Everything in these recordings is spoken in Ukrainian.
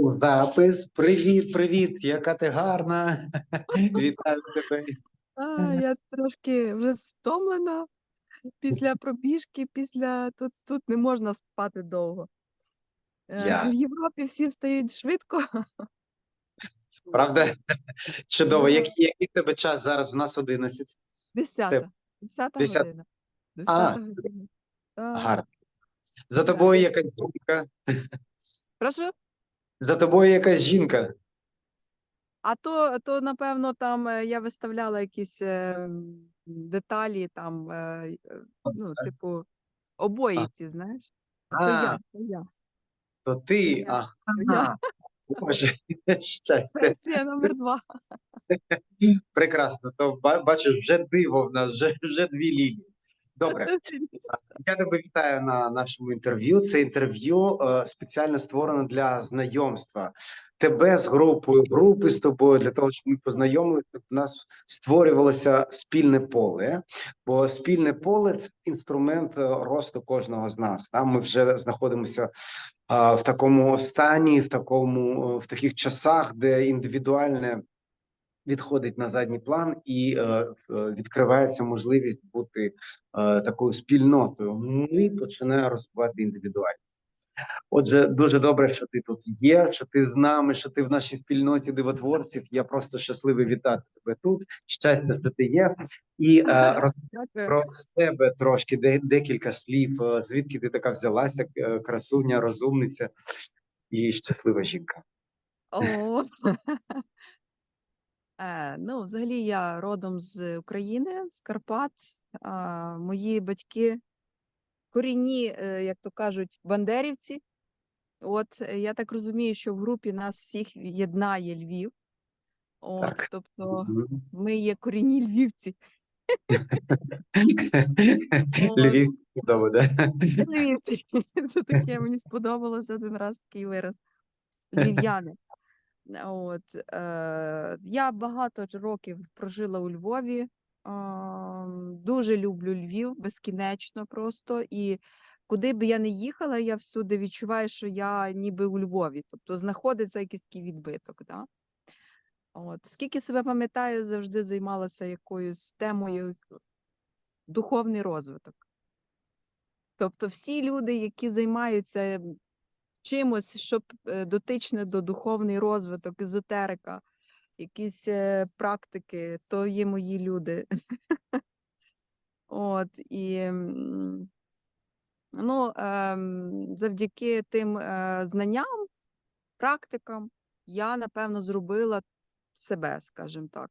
Запис. Привіт, привіт, яка ти гарна. Вітаю тебе. А, я трошки вже стомлена після пробіжки, після тут, тут не можна спати довго. Е, Я. В Європі всі встають швидко. Правда? Чудово. Який, який тебе час зараз? У нас 11. Десята. Десята година. Десята година. Гарно. За тобою якась жінка. Прошу? За тобою якась жінка. А то, то, напевно, там е, я виставляла якісь е, деталі, там, е, е, ну, типу, обої ці, знаєш? А то А, я, то я. то ти. Я. А, Я. Боже, щастя. Версія номер два. Прекрасно. То ба- бачиш, вже диво в нас, вже, вже дві лінії. Добре. Я тебе вітаю на нашому інтерв'ю. Це інтерв'ю е, спеціально створено для знайомства тебе з групою, групи з тобою для того, щоб ми познайомилися. щоб У нас створювалося спільне поле, бо спільне поле це інструмент е, росту кожного з нас. Там ми вже знаходимося в такому стані, в такому е, в таких часах, де індивідуальне відходить на задній план і е, відкривається можливість бути е, такою спільнотою. Ми починаємо розвивати індивідуальність. Отже, дуже добре, що ти тут є, що ти з нами, що ти в нашій спільноті дивотворців. Я просто щасливий вітати тебе тут. Щастя, що ти є, і е, роз про себе трошки де, декілька слів. Звідки ти така взялася, красуня, розумниця і щаслива жінка. О. Е, ну, взагалі, я родом з України, з Карпат. Мої батьки корінні, е, як то кажуть, бандерівці. От е, я так розумію, що в групі нас всіх єднає Львів. От, Так. тобто ми є корінні львівці. Львів да? Львівці. Це таке мені сподобалося один раз такий вираз. Львів'яни. От, е, я багато років прожила у Львові. А, дуже люблю Львів, безкінечно просто. І куди би я не їхала, я всюди відчуваю, що я ніби у Львові. Тобто знаходиться якийсь такий відбиток. Да? От. Скільки себе пам'ятаю, завжди займалася якоюсь темою духовний розвиток. Тобто всі люди, які займаються чимось, що е, дотичне до духовний розвиток, езотерика, якісь е, практики, то є мої люди. От, і ну, ем, завдяки тим е, знанням, практикам, я, напевно, зробила себе, скажімо так.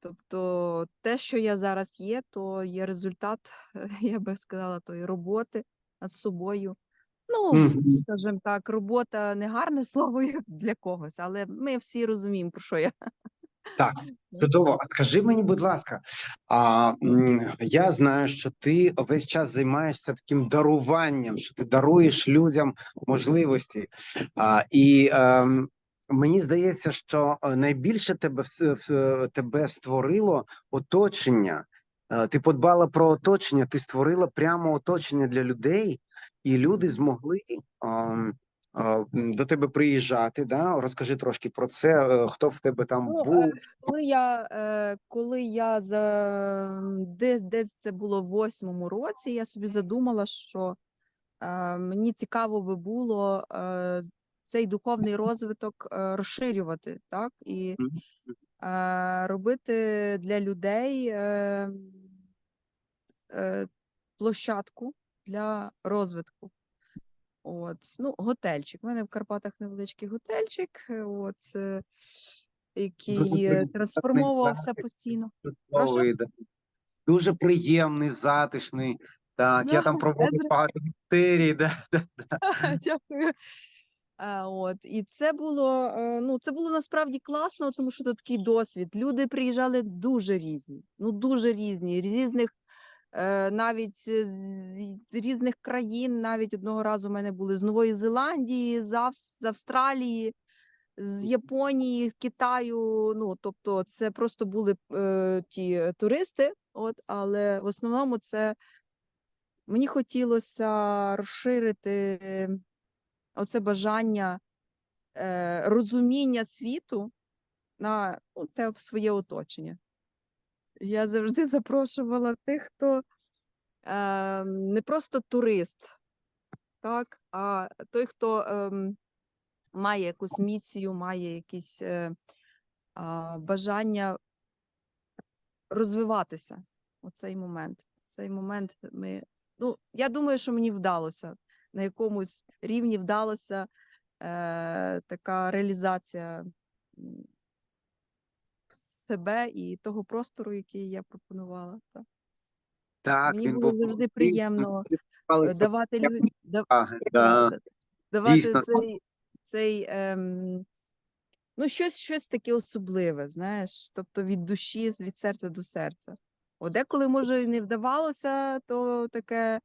Тобто те, що я зараз є, то є результат, я би сказала, тої роботи над собою. Ну, Мгм. скажімо так, робота не гарне слово для когось, але ми всі розуміємо, про що я. Так, чудово. А скажи мені, будь ласка, а я знаю, що ти весь час займаєшся таким даруванням, що ти даруєш людям можливості. А, і ем, мені здається, що е, найбільше тебе вс- тебе створило оточення. Е, Ти подбала про оточення, ти створила прямо оточення для людей, і люди змогли. До тебе приїжджати, да? Розкажи трошки про це. е, Хто в тебе там Ну, був? е, коли я, е, коли я за десь, десь це було в восьмому році, я собі задумала, що мені цікаво би було цей духовний розвиток розширювати, так? І робити для людей площадку для розвитку. От, ну, готельчик. У мене в Карпатах невеличкий готельчик, е, от, е, який е, трансформовувався постійно. Чудовий. Дуже приємний, затишний. Так, я там проводив багато да, да. Дякую. А, от, і це було, ну, це було насправді класно, тому що це такий досвід. Люди приїжджали дуже різні, ну дуже різні, різних, навіть з різних країн. Навіть одного разу в мене були з Нової Зеландії, з, Авс- з Австралії, з Японії, з Китаю. Ну, тобто, це просто були е, ті туристи, от, але в основному це мені хотілося розширити оце бажання е, розуміння світу на ну, те своє оточення. Я завжди запрошувала тих, хто е, не просто турист, так, а той, хто ем, має якусь місію, має якісь е, а, бажання розвиватися у цей момент. Цей момент ми. Ну, я думаю, що мені вдалося. На якомусь рівні вдалося е, така реалізація себе і того простору, який я пропонувала. Так. Так, Мені він було був завжди приємно е, давати як лю... да- давати дійсно. цей, цей ем, ну, щось, щось таке особливе, знаєш, тобто від душі, від серця до серця. О, деколи, може, і не вдавалося, то таке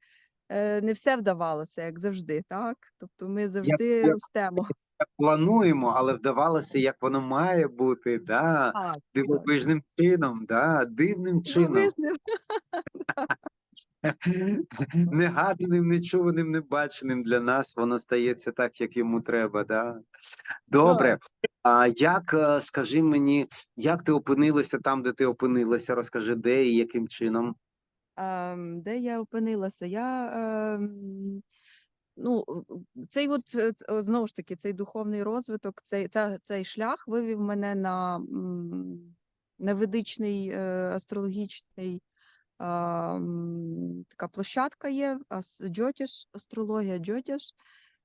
е, не все вдавалося, як завжди, так? Тобто ми завжди ростемо. плануємо, але вдавалося, як воно має бути, да, так. дивовижним чином, да, дивним чином, негаданим, нечуваним, небаченим для нас, воно стається так, як йому треба. Да. Добре. А як, е, скажи мені, як ти опинилася там, де ти опинилася? Розкажи, де і яким чином? Ем, де я опинилася? Я ем, ну, цей от е, знову ж таки цей духовний розвиток, цей, ця, цей шлях вивів мене на, на ведичний е, астрологічний а, така площадка є, Джотіш, астрологія Джотіш.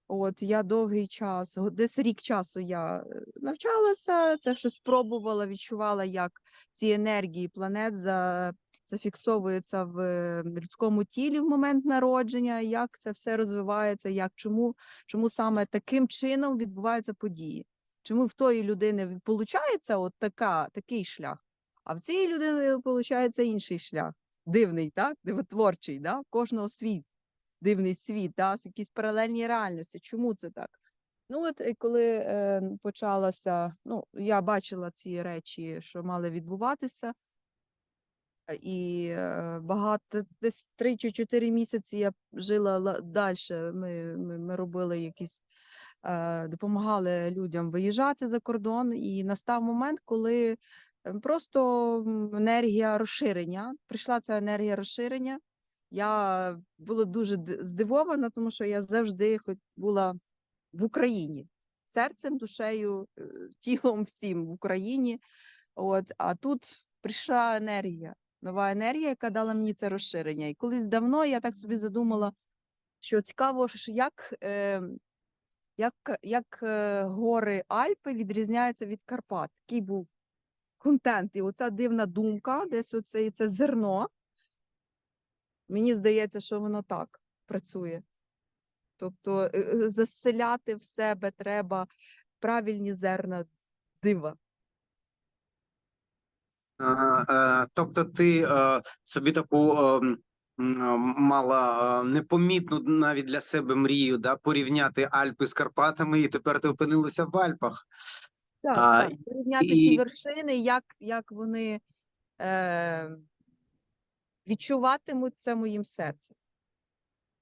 От я довгий час, десь рік часу я е, навчалася, це щось пробувала, відчувала, як ці енергії планет за, зафіксовуються в людському тілі в момент народження, як це все розвивається, як чому, чому саме таким чином відбуваються події. Чому в тої людини виходить от така, такий шлях, а в цієї людини виходить інший шлях. Дивний, так? Дивотворчий, да? в кожного свій дивний світ, да? якісь паралельні реальності. Чому це так? Ну, от е, коли е, почалася, ну, я бачила ці речі, що мали відбуватися, і е, багато, десь 3 чи 4 місяці я жила далі. Ми, ми, ми робили якісь, е, допомагали людям виїжджати за кордон, і настав момент, коли е, просто енергія розширення, прийшла ця енергія розширення. Я була дуже здивована, тому що я завжди хоч була в Україні серцем, душею, е, тілом всім в Україні. От, а тут прийшла енергія, нова енергія, яка дала мені це розширення. І колись давно я так собі задумала, що цікаво, що як, е, як, як е, гори Альпи відрізняються від Карпат. Такий був контент. І оця дивна думка, десь оце це зерно. Мені здається, що воно так працює. Тобто е, е, заселяти в себе треба правильні зерна дива. Е, е, Тобто ти е, собі таку мала непомітну навіть для себе мрію, да, порівняти Альпи з Карпатами, і тепер ти опинилася в Альпах. Так, А, так. Порівняти і- ці вершини, як, як вони е, відчуватимуться моїм серцем.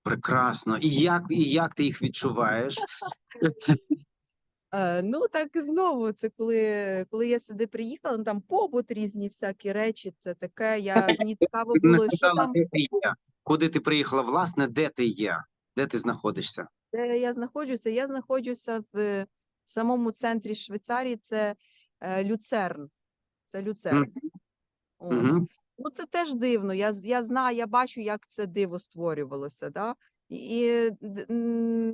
Прекрасно. І як, і як ти їх відчуваєш? Е, ну, так і знову, це коли, коли я сюди приїхала, ну, там побут різні всякі речі, це таке. Я, мені цікаво було, що там, де ти є. Куди ти приїхала? Власне, де ти є? Де ти знаходишся? де я знаходжуся. Я знаходжуся в самому центрі Швейцарії, це е, Люцерн. Це Люцерн. От. Угу. Ну, це теж дивно. Я, я знаю, я бачу, як це диво створювалося. Да? І,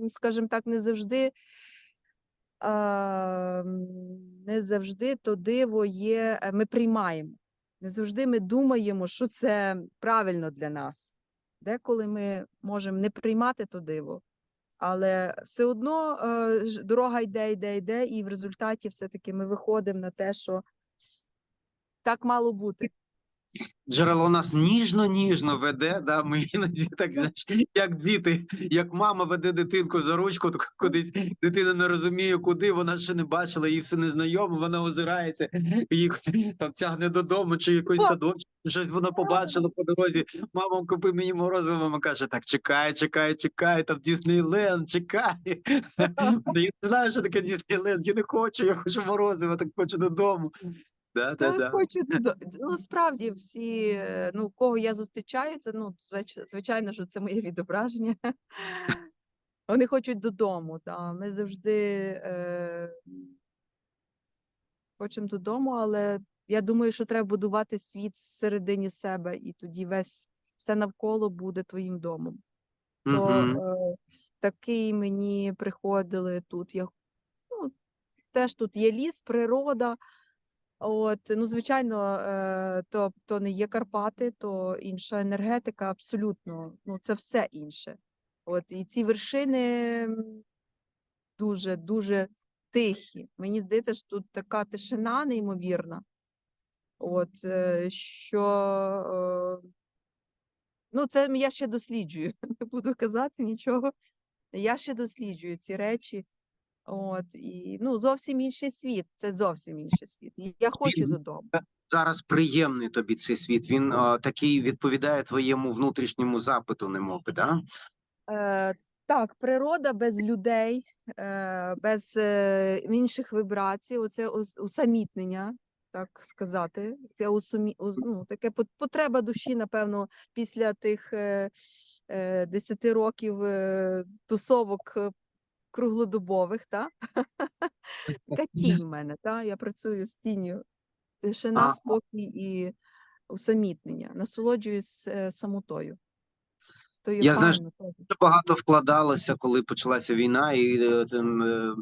скажімо так, не завжди, не завжди то диво є, е, ми приймаємо. Не завжди ми думаємо, що це правильно для нас. Деколи ми можемо не приймати то диво, але все одно е, дорога йде, йде, йде, і в результаті все-таки ми виходимо на те, що так мало бути. Джерело нас ніжно-ніжно веде, да, ми іноді так, знаєш, як діти, як мама веде дитинку за ручку, так кудись дитина не розуміє, куди, вона ще не бачила, їй все незнайомо, вона озирається, їх там тягне додому, чи якийсь садочок, щось вона побачила по дорозі. Мама, купи мені морозиво, мама каже, так, чекай, чекай, чекай, там Діснейленд, чекай. Я не знаю, що таке Діснейленд, я не хочу, я хочу морозиво, так хочу додому. Да, да, Так, да. хочу додо- Ну, справді, всі, е, ну, кого я зустрічаю, це, ну, звич- звичайно, що це моє відображення. Вони хочуть додому, та. Ми завжди е, хочемо додому, але я думаю, що треба будувати світ всередині себе, і тоді весь все навколо буде твоїм домом. То Мгм. е, такий мені приходили тут. Я, ну, теж тут є ліс, природа. От, ну, звичайно, е, то, то не є Карпати, то інша енергетика, абсолютно. Ну, це все інше. От, і ці вершини дуже, дуже тихі. Мені здається, що тут така тишина неймовірна. От, е, що е, ну, це я ще досліджую. Не буду казати нічого. Я ще досліджую ці речі. От, і ну, зовсім інший світ. Це зовсім інший світ. Я хочу Він- додому. зараз приємний тобі цей світ. Він а, такий відповідає твоєму внутрішньому запиту, немов би, да? Е, так, природа без людей, е, без е, інших вібрацій, оце усамітнення, так сказати. Це усумі, ну, таке потреба душі, напевно, після тих е, е, 10 років е, тусовок е, круглодобових, та? Така тінь в мене, та? Я працюю з тінню. Тишина, спокій і усамітнення. Насолоджуюсь е, самотою. То Я знаю, що багато вкладалося, коли почалася війна, і е, е, тв-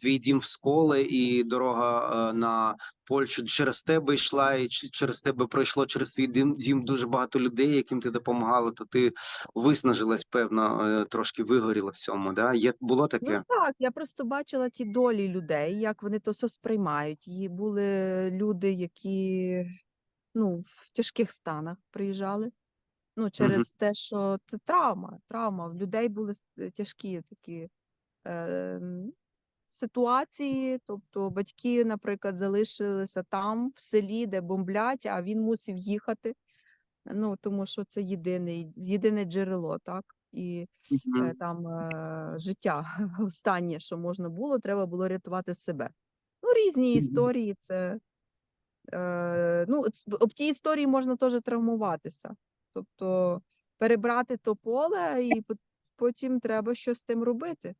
твій дім в сколе, і дорога е, на Польщу через тебе йшла, і через тебе пройшло через твій дім, дім дуже багато людей, яким ти допомагала. То ти виснажилась, певно, е, трошки вигоріла в цьому. Да? Є було таке? Ну так, я просто бачила ті долі людей, як вони то все сприймають. І були люди, які ну, в тяжких станах приїжджали. Ну, через те, що це травма, травма. В людей були тяжкі такі е, ситуації. Тобто батьки, наприклад, залишилися там, в селі, де бомблять, а він мусив їхати. Ну, тому що це єдиний, єдине джерело, так? І Мгм. е, там е, життя останнє, що можна було, треба було рятувати себе. Ну, різні Мгм. історії. Це е, ну, об тій історії можна теж травмуватися. Тобто перебрати то поле, і пот- потім треба щось з тим робити.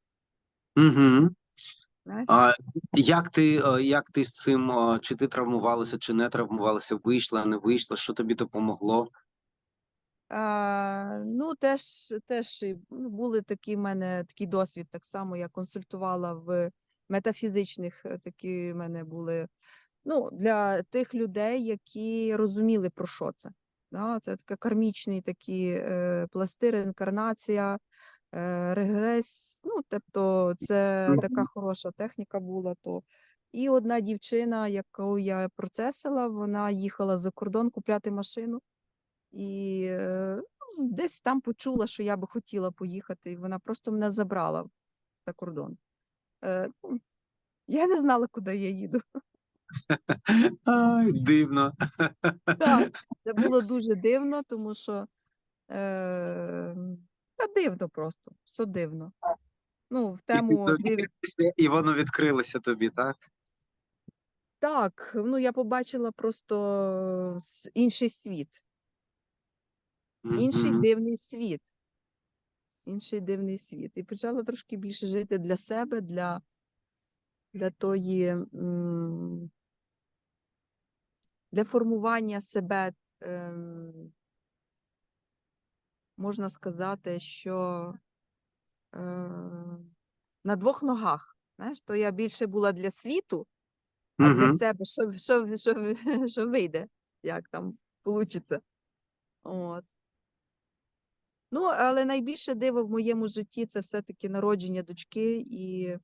Мгм. Знаєш? А як ти, е, як ти з цим, е, чи ти травмувалася, чи не травмувалася, вийшла, не вийшла, що тобі допомогло? А, ну, теж, теж ну, були такі в мене такий досвід. Так само я консультувала в метафізичних е, такі в мене були ну, для тих людей, які розуміли, про що це. Да? Це таке кармічний такі е, пласти, реінкарнація, регрес. Ну, тобто, це така хороша техніка була. То. І одна дівчина, яку я процесила, вона їхала за кордон купляти машину. І е, ну, десь там почула, що я би хотіла поїхати, і вона просто мене забрала за кордон. Е, ну, я не знала, куди я їду. Ай, дивно. Так, це було дуже дивно, тому що е, та дивно просто, все дивно. Ну, в І тему див... і воно відкрилося тобі, так? так, ну я побачила просто с- інший світ, інший Мгм. дивний світ. Інший дивний світ. І почала трошки більше жити для себе, для, для тої, м, для формування себе, ем, можна сказати, що е, на двох ногах. Знаєш, то я більше була для світу, а для себе, що, що, що, що вийде, як там вийде. От. Ну, але найбільше диво в моєму житті це все-таки народження дочки і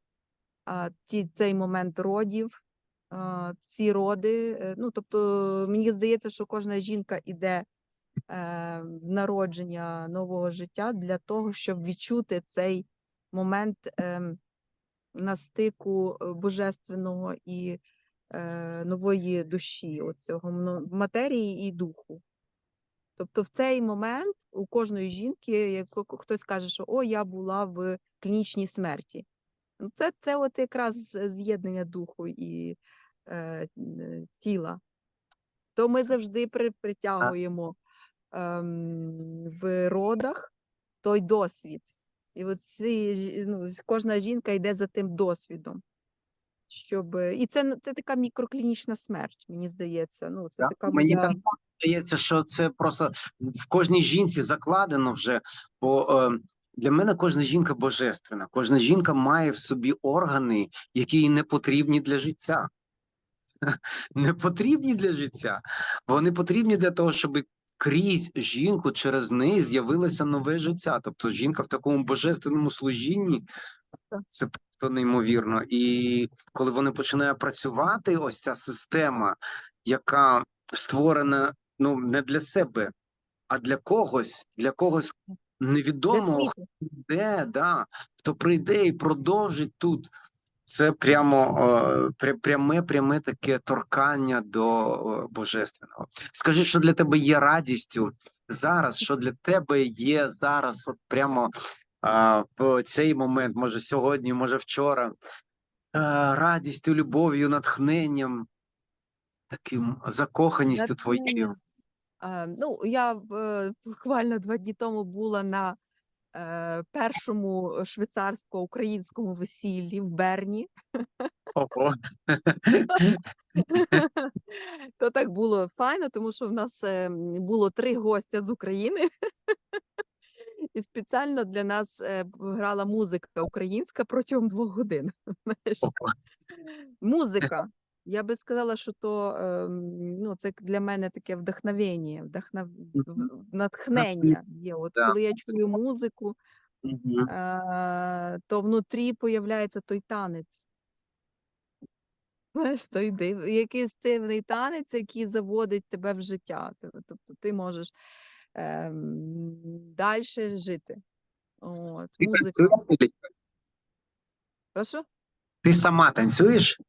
а, ті, цей момент родів. а, ці роди. Е, Ну, тобто, мені здається, що кожна жінка е, в народження нового життя для того, щоб відчути цей момент ем, на стику е, божественного і е, нової душі, оцього матерії і духу. Тобто в цей момент у кожної жінки, як хтось каже, що о, я була в клінічній смерті. Ну, це, це от якраз з'єднання духу і е, тіла. То ми завжди при, притягуємо в родах той досвід. І от ці, ну, кожна жінка йде за тим досвідом. Щоб... І це, це така мікроклінічна смерть, мені здається. Ну, це Так, така мені моя... так здається, що це просто в кожній жінці закладено вже. Бо е, для мене кожна жінка божественна. Кожна жінка має в собі органи, які їй не потрібні для життя. Не потрібні для життя. Вони потрібні для того, щоб крізь жінку через неї з'явилося нове життя. Тобто жінка в такому божественному служінні. Це просто неймовірно. І коли вони починають працювати, ось ця система, яка створена ну не для себе, а для когось, для когось невідомого, йде, да, хто прийде і продовжить тут. Це прямо е, пряме, пряме таке торкання до е, божественного. Скажи, що для тебе є радістю зараз, що для тебе є зараз, от прямо а, в цей момент, може сьогодні, може вчора, е, радістю, любов'ю, натхненням, таким закоханістю твоєю. Натхнення. Е, ну, я буквально два дні тому була на першому швейцарсько-українському весіллі в Берні. Ого. То так було файно, тому що в нас е, було три гостя з України. І спеціально для нас е, грала музика українська протягом двох годин. Знаєш, музика. Я би сказала, що то ну, це для мене таке вдохновення, вдохнов... Натхнення є. От Да. коли я чую музику, е, то внутрі появляється той танець. Знаєш, той див, якийсь дивний танець, який заводить тебе в життя. Тобто ти можеш ем, далі жити. От, Ти музика. танцюєш, Прошу? Ти сама танцюєш?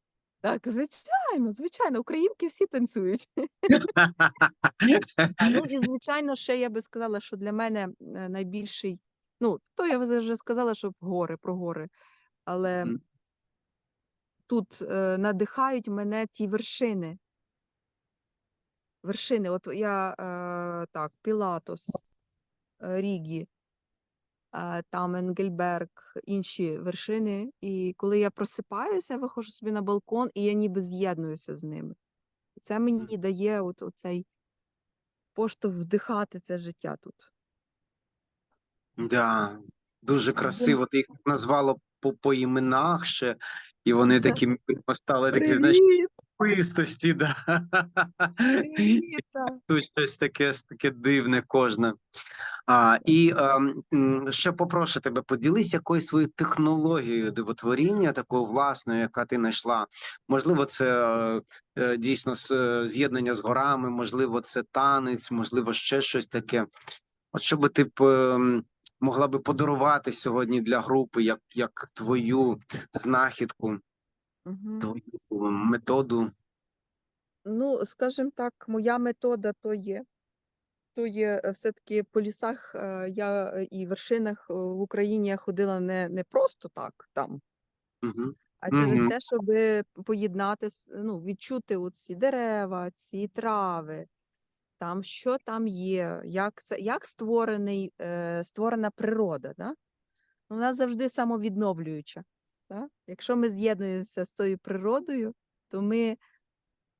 Так, звичайно, звичайно, українки всі танцюють. Ну і звичайно, ще я би сказала, що для мене е, найбільший, ну, то я вже сказала, що гори, про гори, але Мгм. тут е, надихають мене ті вершини. Вершини, от я е, так, Пілатос, е, Рігі, там Енгельберг, інші вершини. І коли я просипаюся, виходжу собі на балкон, і я ніби з'єднуюся з ними. І це мені дає от, оцей поштовх вдихати це життя тут. Да, дуже красиво. Ти їх назвала по, по іменах ще, і вони такі стали такі, знаєш, особистості, да. Привіт! Тут щось таке, таке дивне кожне. А, і ем, ще попрошу тебе, поділись якоюсь своєю технологією дивотворіння, такою власною, яка ти знайшла. Можливо, це е, е, дійсно е, з'єднання з горами, можливо, це танець, можливо, ще щось таке. От що би ти б ем, могла би подарувати сьогодні для групи, як, як твою знахідку, Мгм. твою методу? Ну, скажімо так, моя метода то є. То є е, все-таки по лісах е, я е, і вершинах в Україні я ходила не, не просто так там, Угу. а через Мгм. те, щоб поєднати, ну, відчути оці дерева, ці трави, там що там є, як це, як створений, е, створена природа. Да? Вона завжди самовідновлююча. Да? Якщо ми з'єднуємося з тою природою, то ми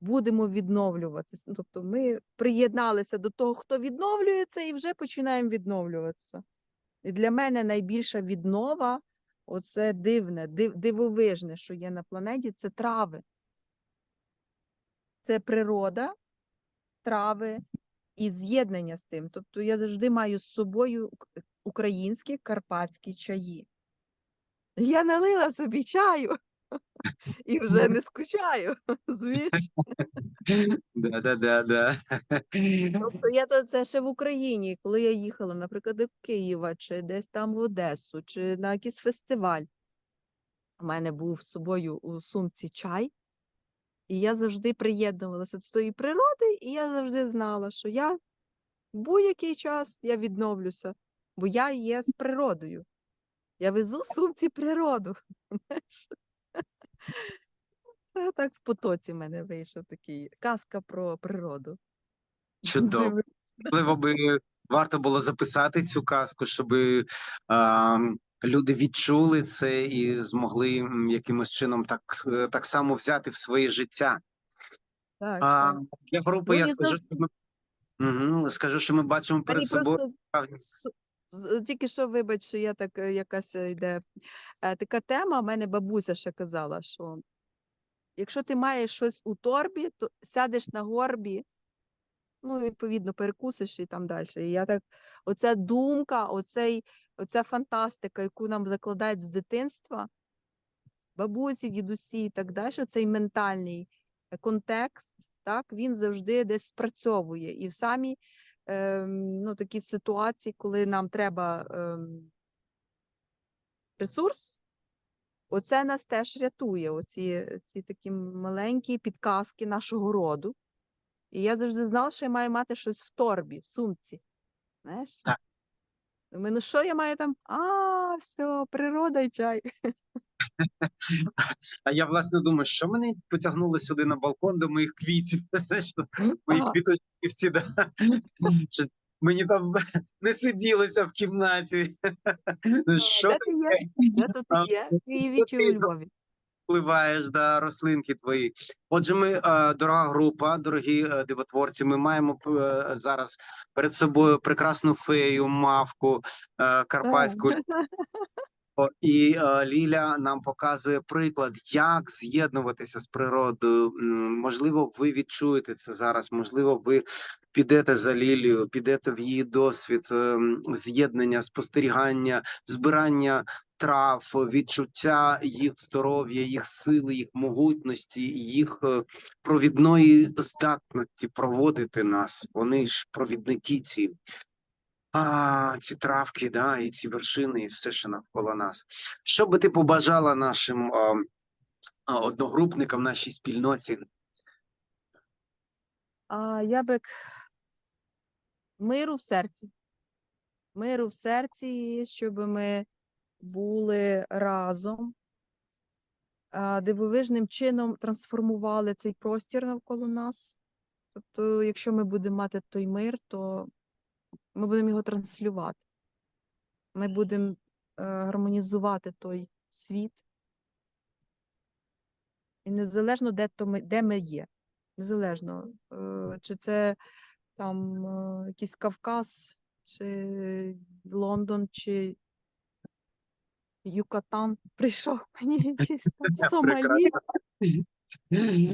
будемо відновлюватися. Ну, Тобто ми приєдналися до того, хто відновлюється, і вже починаємо відновлюватися. І для мене найбільша віднова оце дивне, див, дивовижне, що є на планеті, це трави. Це природа, трави і з'єднання з тим. Тобто я завжди маю з собою українські карпатські чаї. Я налила собі чаю. і вже не скучаю. Да, да, да, да. Тобто я то це ще в Україні, коли я їхала, наприклад, до Києва, чи десь там в Одесу, чи на якийсь фестиваль. У мене був з собою у сумці чай, і я завжди приєднувалася до тої природи, і я завжди знала, що я в будь-який час я відновлюся, бо я є з природою. Я везу в сумці природу. Це так в потоці в мене вийшов такий казка про природу. Чудово. Можливо, би варто було записати цю казку, щоб люди відчули це і змогли м, якимось чином так, с- так само взяти в своє життя. Так, А, так. для групи Ну, я і скажу, що ми, Мгм, скажу, що ми бачимо перед Мені собою просто справді с- з- тільки що, вибач, що я так е, якась е, йде. е, Така тема, в мене бабуся ще казала, що якщо ти маєш щось у торбі, то сядеш на горбі, ну, відповідно, перекусиш і там далі. І я так, оця думка, оцей, оця фантастика, яку нам закладають з дитинства, бабусі, дідусі і так далі, цей ментальний е, контекст, так, він завжди десь спрацьовує. І в самі ну, такі ситуації, коли нам треба ем, ресурс, оце нас теж рятує, оці ці такі маленькі підказки нашого роду. І я завжди знала, що я маю мати щось в торбі, в сумці. Знаєш? Так. Думаю, ну що я маю там? А, все, природа і чай. А я власне думаю, що мене потягнуло сюди на балкон до моїх квітів. Що мої квіточки всі да. Що Мені там не сиділося в кімнаті. Ну, Що Де ти ти є? В Києві чи у? Львові? впливаєш да, рослинки твої? Отже, ми, е, дорога група, дорогі е, дивотворці, ми маємо е, зараз перед собою прекрасну фею, мавку карпатську. І е, Ліля нам показує приклад, як з'єднуватися з природою. Можливо, ви відчуєте це зараз. Можливо, ви підете за Лілією, підете в її досвід ем, з'єднання, спостерігання, збирання трав, відчуття їх здоров'я, їх сили, їх могутності, їх е, провідної здатності проводити нас. Вони ж провідники ці. А, ці травки, да, і ці вершини, і все, що навколо нас. Що би ти побажала нашим а, а, одногрупникам, нашій спільноті? А я би миру в серці. Миру в серці, щоб ми були разом, дивовижним чином трансформували цей простір навколо нас. Тобто, якщо ми будемо мати той мир, то ми будемо його транслювати. Ми будемо е, гармонізувати той світ. І незалежно, де, то ми, де ми є. Незалежно, е, чи це там е, якийсь Кавказ, чи Лондон, чи Юкатан прийшов мені якийсь там Сомалі.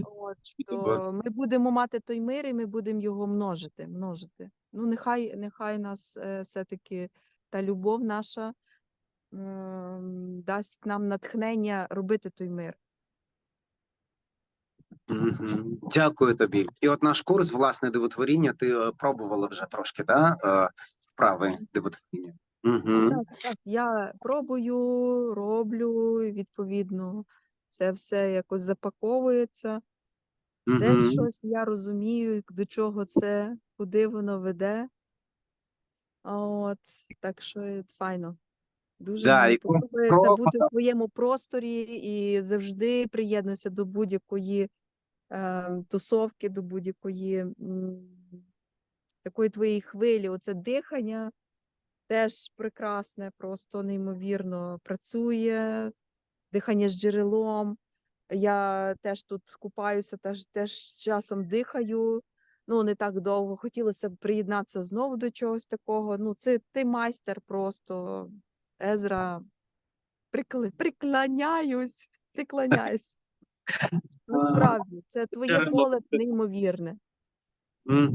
От, то ми будемо мати той мир, і ми будемо його множити, множити. Ну, нехай, нехай нас е, все-таки та любов наша ем, дасть нам натхнення робити той мир. Мгм. Дякую тобі. І от наш курс, власне, дивотворіння, ти е, пробувала вже трошки, да? е, вправи дивотворіння. Угу. Так, так, я пробую, роблю, відповідно, це все якось запаковується. Десь щось я розумію, до чого це, куди воно веде. От, так що е, файно. Дуже Да, мені подобається про- бути в твоєму просторі і завжди приєднуюся до будь-якої е, тусовки, до будь-якої такої твоєї хвилі. Оце дихання теж прекрасне, просто неймовірно працює. Дихання з джерелом. Я теж тут купаюся, теж, теж часом дихаю. Ну, не так довго. Хотілося б приєднатися знову до чогось такого. Ну, це ти майстер просто. Езра, прикли, приклоняюсь, приклоняюсь. Насправді, це твоє поле неймовірне.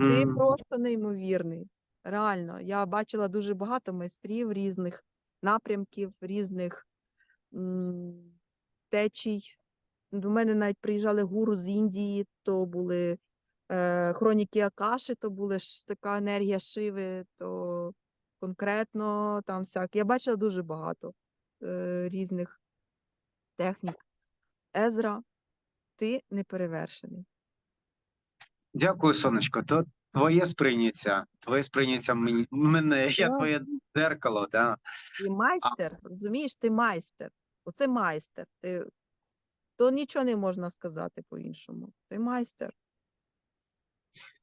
Ти просто неймовірний. Реально, я бачила дуже багато майстрів різних напрямків, різних течій. До мене навіть приїжджали гуру з Індії, то були е, хроніки Акаши, то була ж така енергія Шиви, то конкретно там всяк. Я бачила дуже багато е, різних технік. Езра, ти неперевершений. Дякую, сонечко. То твоє сприйняття, твоє сприйняття мені- мене, я твоє дзеркало, да. Ти майстер, розумієш, ти майстер. Оце майстер. Ти... То нічого не можна сказати по-іншому. Ти майстер.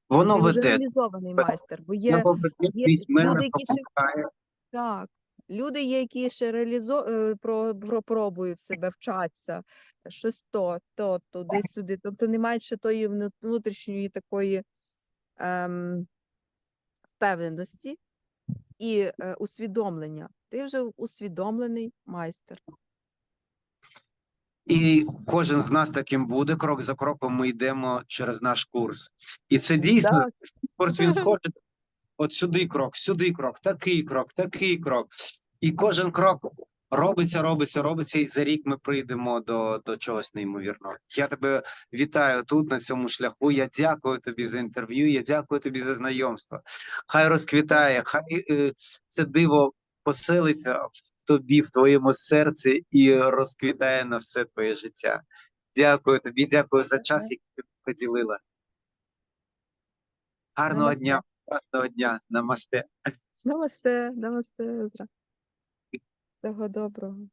Воно веде. реалізований майстер, бо є, мене люди, які ще- так, люди є, які ще реалізо... е, про... про- пробують себе, вчаться, щось то, то, туди-сюди. Тобто не мають ще тої внутрішньої такої ем... впевненості і е, усвідомлення. Ти вже усвідомлений майстер. І кожен з нас таким буде. Крок за кроком ми йдемо через наш курс. І це дійсно Так. курс він схожий. От сюди крок, сюди крок, такий крок, такий крок. І кожен крок робиться, робиться, робиться, і за рік ми прийдемо до, до чогось неймовірного. Я тебе вітаю тут, на цьому шляху. Я дякую тобі за інтерв'ю. Я дякую тобі за знайомство. Хай розквітає, хай е, це диво поселиться в тобі, в твоєму серці, і розквітає на все твоє життя. Дякую тобі, дякую за час, який ти поділила. Гарного Намасте. дня, гарного дня, намасте. Намасте, намасте. Всього доброго.